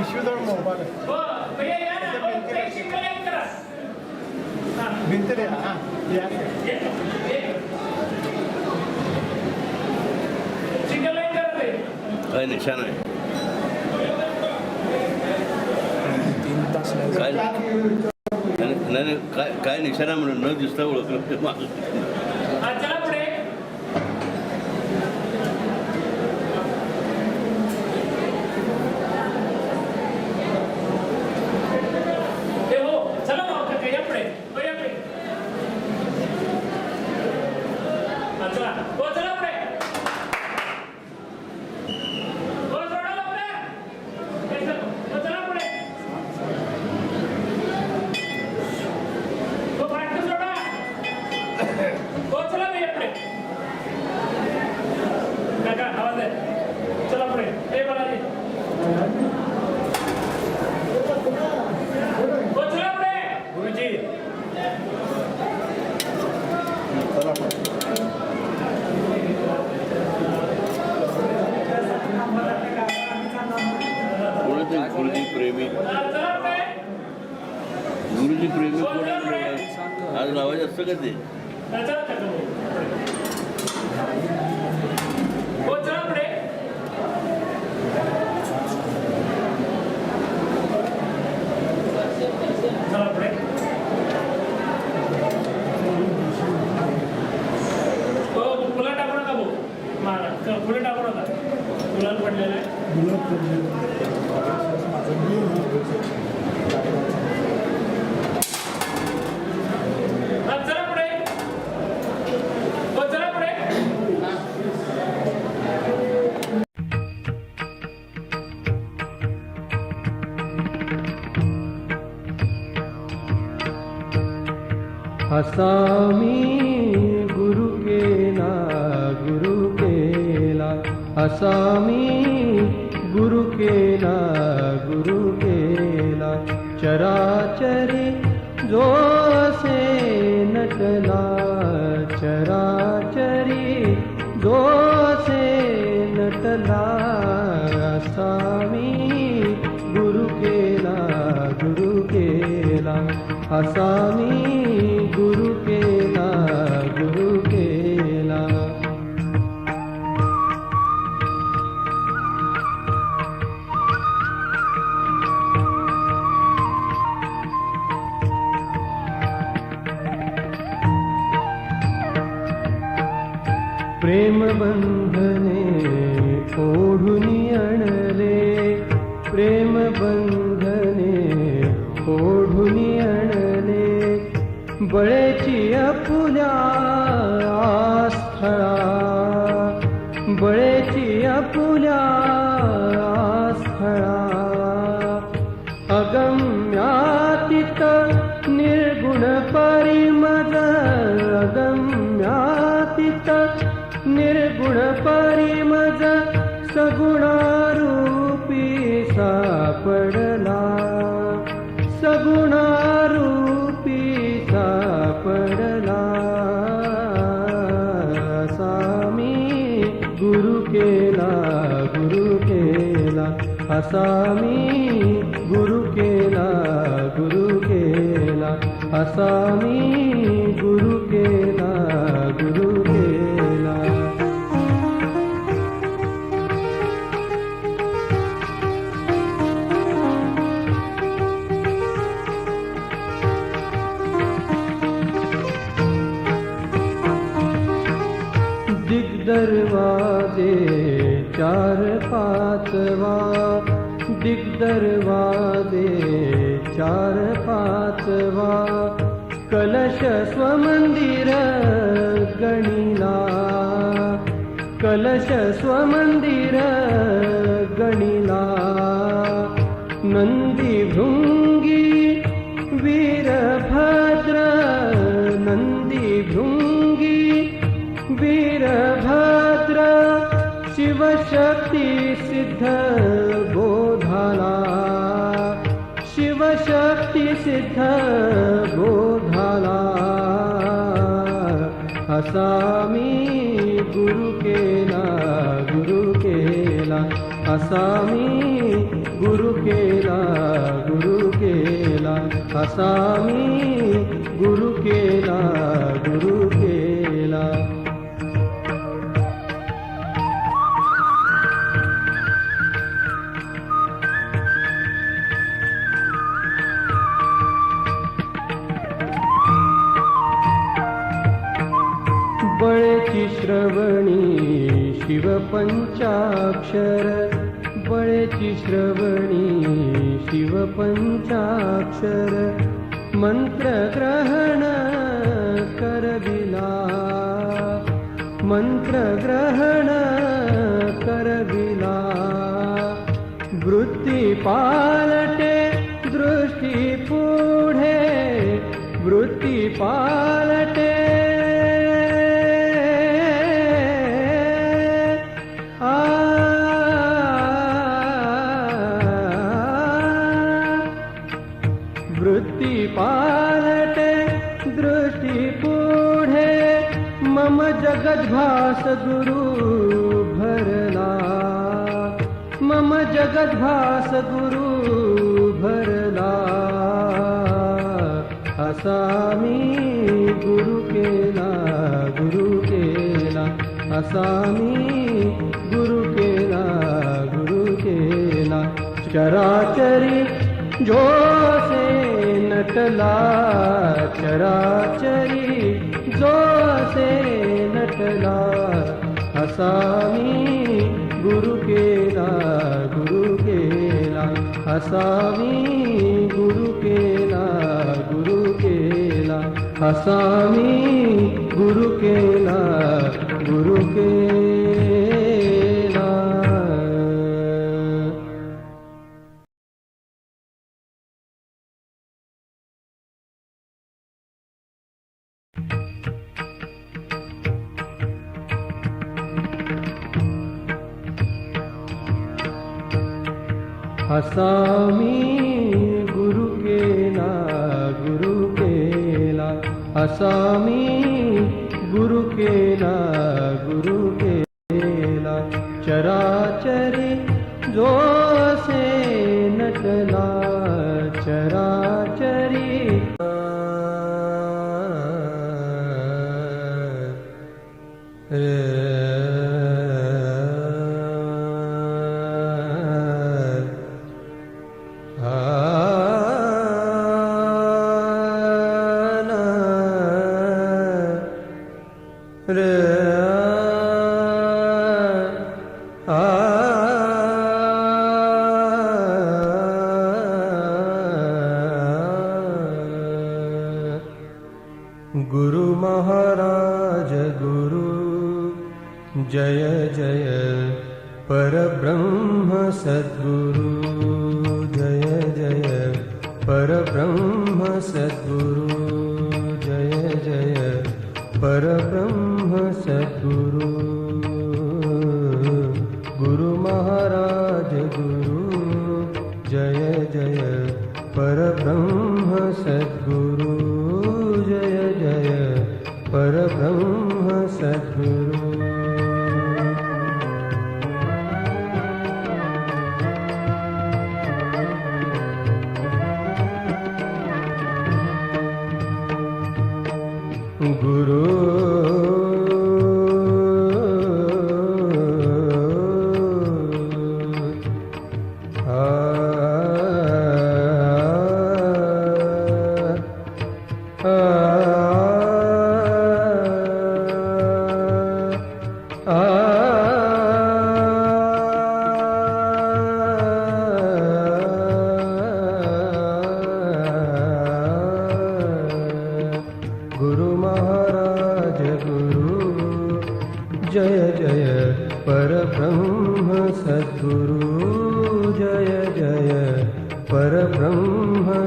Issues on mobile भिंतरे हाँ काय निशाण आहे तीन तास काय नाही काय काय निशाणा म्हणून न दिसता ओळखलं माझं बोला बोल गुरुजी प्रेमी कोण आहे? आज लावायचं असतं का ते हा, चला काका हो चला पुढे चला पुढे हो फुलं टाकू नका भाऊ मारा क- फुलं टाकू नका फुलाला पडलेलं आहे हसामी गुरु केला गुरु केला। हसामी गुरु केला गुरु केला। चराचरी असे नटला चराचरी असे नटला असामी गुरु केला गुरु बंधने ओढुनी आणले प्रेम बंधने ओढुनी आणले बळेची अपुल्या आस्थळा बळेची अपुल्या परी मज सगुणारूपी सापडला. सगुणारूपी सापडला. सामी गुरु केला गुरु केला. असामी गुरु केला गुरु केला. असामी स्वमन्दिर गणिला। कलश स्वमन्दिर गणिला। नन्दिभृङ्गी वीरभद्र। नन्दिभृङ्गी वीरभद्र। शिवशक्ति सिद्ध बोधाला। शिवशक्ति सिद्ध असामी गुरु केला गुरु केला असामी गुरु केला गुरु केला असा मी गुरु केला वृत्ती पालटे दृष्टी पुढे वृत्ती पालटे जगद्भास गुरु भरला। असा मी गुरु केला गुरु केला। असा मी गुरु केला गुरु केला। चराचरी जो से नटला। चराचरी जो से नटला। असा मी गुरु केला गुरु केला असा मी गुरु केला गुरु केला असामी गुरु केला गुरु केला असामी गुरु केला गुरु केला चराचरी जो से नटला चराचरी। गुरु परब्रह्म सद्गुरु जय जय। परब्रह्म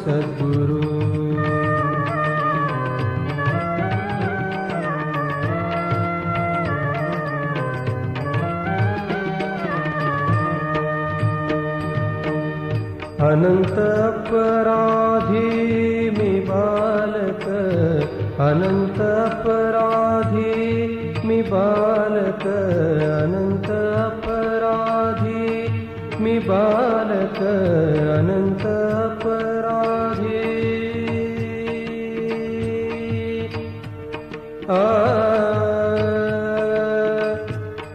सद्गुरु। अनंत अपराधी मी बालक अनंत अपराधी मी बालक अनंत अपराधी मी बालक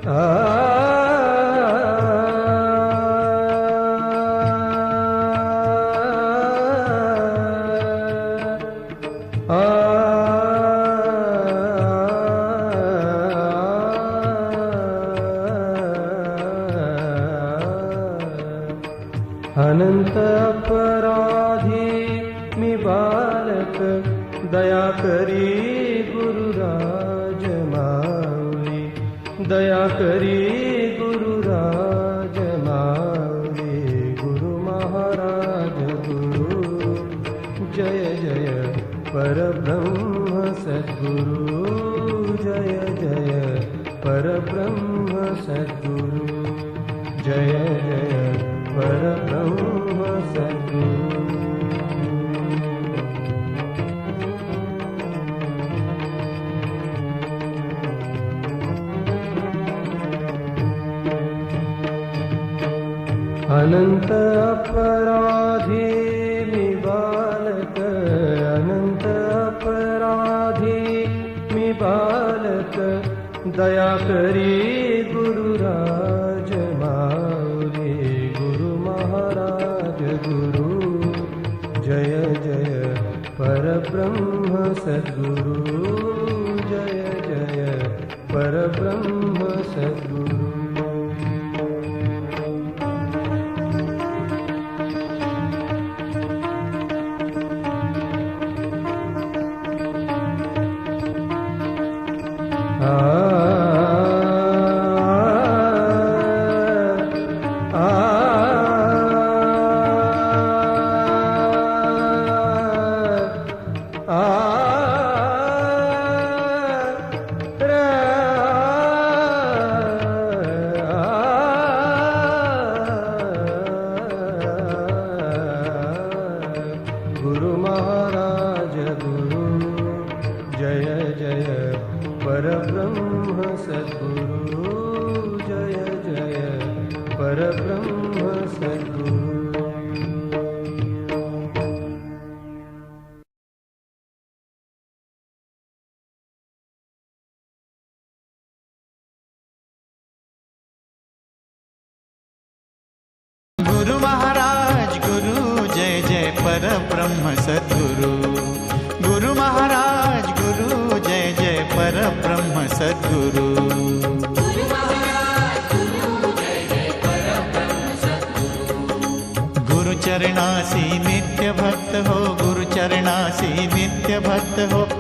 Ah. जय जय परब्रह्म सद्गुरु। जय जय परब्रह्म सद्गुरु। जय जय परब्रह्म सद्गुरु। अनन्त दया करी गुरुराज मारे गुरु महाराज गुरु। जय जय परब्रह्म सद्गुरु। Ah. सद्गुरु गुरु चरणासी नित्य भक्त हो गुरु चरणासी नित्य भक्त हो।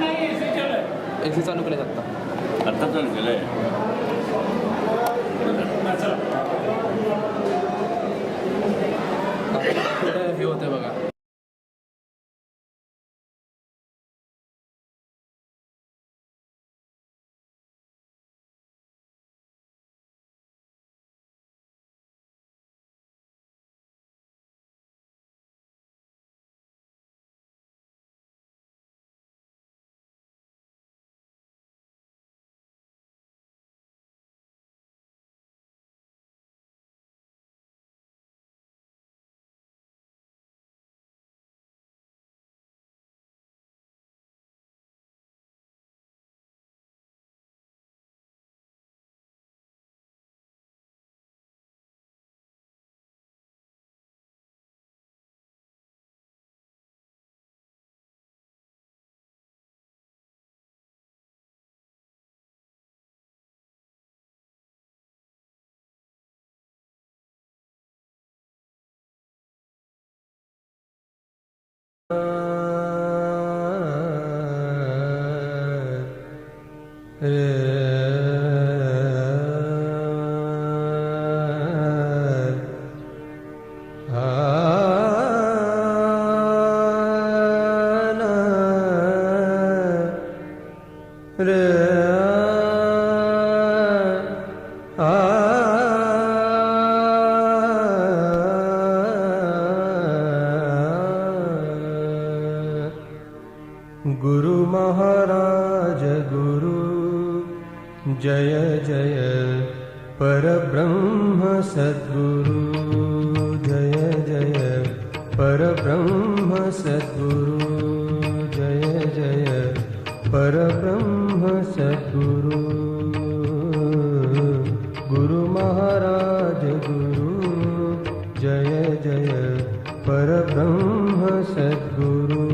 ए सी चालू केले जातात आता चालू केलंय. व्ह्यू होते बघा. Música सद्गुरु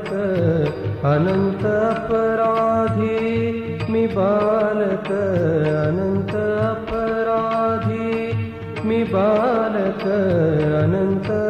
बालक अनन्त अपराधी। मि बालक अनन्त अपराधी। मि बालक अनन्त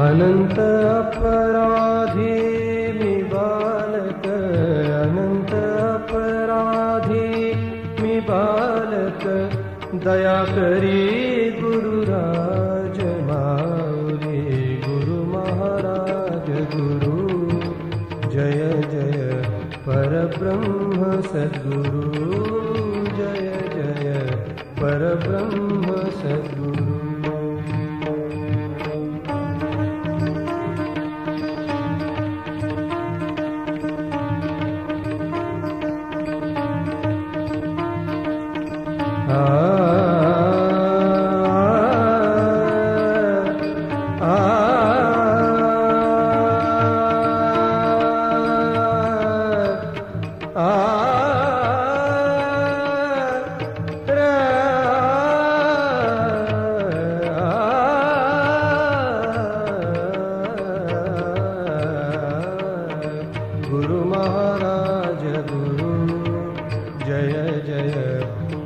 अनन्त अपराधी मि बालक अनन्त अपराधी मि बालक दया करी गुरुराज माऊली गुरु महाराज गुरु। जय जय परब्रह्म सद्गुरु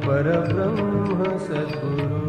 परब्रह्म सद्गुरु